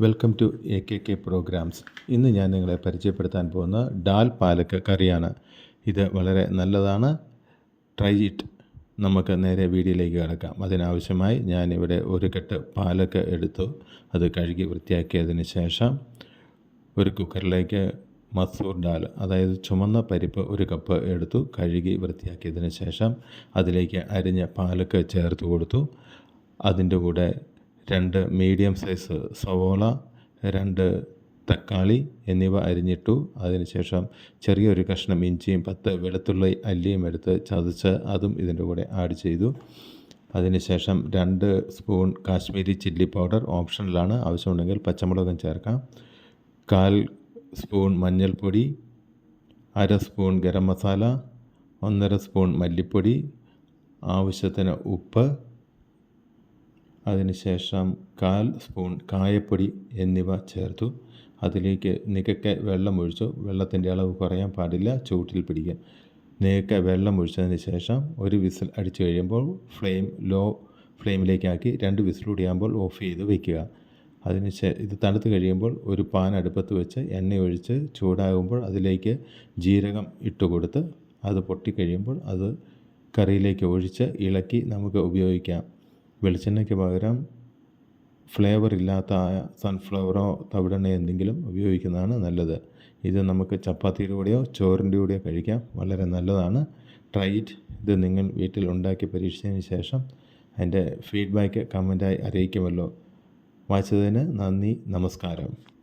Welcome to A K K programs. ഇന്ന് ഞാൻ നിങ്ങളെ പരിചയപ്പെടുത്താൻ പോകുന്ന ഡാൽ പാലക്ക് കറിയാണ്. ഇത് വളരെ നല്ലതാണ്. Try it. നമുക്ക് നേരെ വീഡിയോയിലേക്ക് കിടക്കാം. അതിനാവശ്യമായി ഞാനിവിടെ ഒരു കെട്ട് പാലക്ക് എടുത്തു. അത് കഴുകി വൃത്തിയാക്കിയതിന് ശേഷം ഒരു കുക്കറിലേക്ക് മസൂർ ഡാൽ അതായത് ചുമന്ന പരിപ്പ് ഒരു കപ്പ് എടുത്തു കഴുകി വൃത്തിയാക്കിയതിന് ശേഷം അതിലേക്ക് അരിഞ്ഞ പാലക്ക് ചേർത്ത് കൊടുത്തു. അതിന്റെ കൂടെ രണ്ട് മീഡിയം സൈസ് സവോള രണ്ട് തക്കാളി എന്നിവ അരിഞ്ഞിട്ടു. അതിനുശേഷം ചെറിയൊരു കഷ്ണം ഇഞ്ചിയും പത്ത് വെളുത്തുള്ളി അല്ലിയും എടുത്ത് ചതച്ച് അതും ഇതിന്റെ കൂടെ ആഡ് ചെയ്തു. അതിനുശേഷം രണ്ട് സ്പൂൺ കാശ്മീരി ചില്ലി പൗഡർ ഓപ്ഷനിലാണ് ആവശ്യമുണ്ടെങ്കിൽ പച്ചമുളകും ചേർക്കാം. കാൽ സ്പൂൺ മഞ്ഞൾപ്പൊടി അര സ്പൂൺ ഗരം മസാല ഒന്നര സ്പൂൺ മല്ലിപ്പൊടി ആവശ്യത്തിന് ഉപ്പ് അതിനുശേഷം കാൽ സ്പൂൺ കായപ്പൊടി എന്നിവ ചേർത്തു. അതിലേക്ക് നികക്കെ വെള്ളമൊഴിച്ചു വെള്ളത്തിന്റെ അളവ് കുറയാൻ പാടില്ല. ചൂട്ടിൽ പിടിക്കുക നികക്കെ വെള്ളം ഒഴിച്ചതിന് ശേഷം ഒരു വിസിൽ അടിച്ചു കഴിയുമ്പോൾ ഫ്ലെയിം ലോ ഫ്ലെയിമിലേക്കാക്കി രണ്ട് വിസിലൂടിയാകുമ്പോൾ ഓഫ് ചെയ്ത് വയ്ക്കുക അതിന് ഇത് തണുത്ത് കഴിയുമ്പോൾ ഒരു പാൻ അടുപ്പത്ത് വെച്ച് എണ്ണ ഒഴിച്ച് ചൂടാകുമ്പോൾ അതിലേക്ക് ജീരകം ഇട്ട് കൊടുത്ത് അത് പൊട്ടിക്കഴിയുമ്പോൾ അത് കറിയിലേക്ക് ഒഴിച്ച് ഇളക്കി നമുക്ക് ഉപയോഗിക്കാം. വെളിച്ചെണ്ണയ്ക്ക് പകരം ഫ്ലേവർ ഇല്ലാത്ത സൺഫ്ലവറോ തവിടെണ്ണയോ എന്തെങ്കിലും ഉപയോഗിക്കുന്നതാണ് നല്ലത്. ഇത് നമുക്ക് ചപ്പാത്തിയുടെ കൂടെയോ ചോറിന്റെ കൂടെയോ കഴിക്കാം. വളരെ നല്ലതാണ്. ട്രൈ ഇറ്റ് ഇത് നിങ്ങൾ വീട്ടിൽ ഉണ്ടാക്കി പരീക്ഷിച്ചതിന് ശേഷം അതിന്റെ ഫീഡ്ബാക്ക് കമന്റായി അറിയിക്കുമല്ലോ. വായിച്ചതിന് നന്ദി. നമസ്കാരം.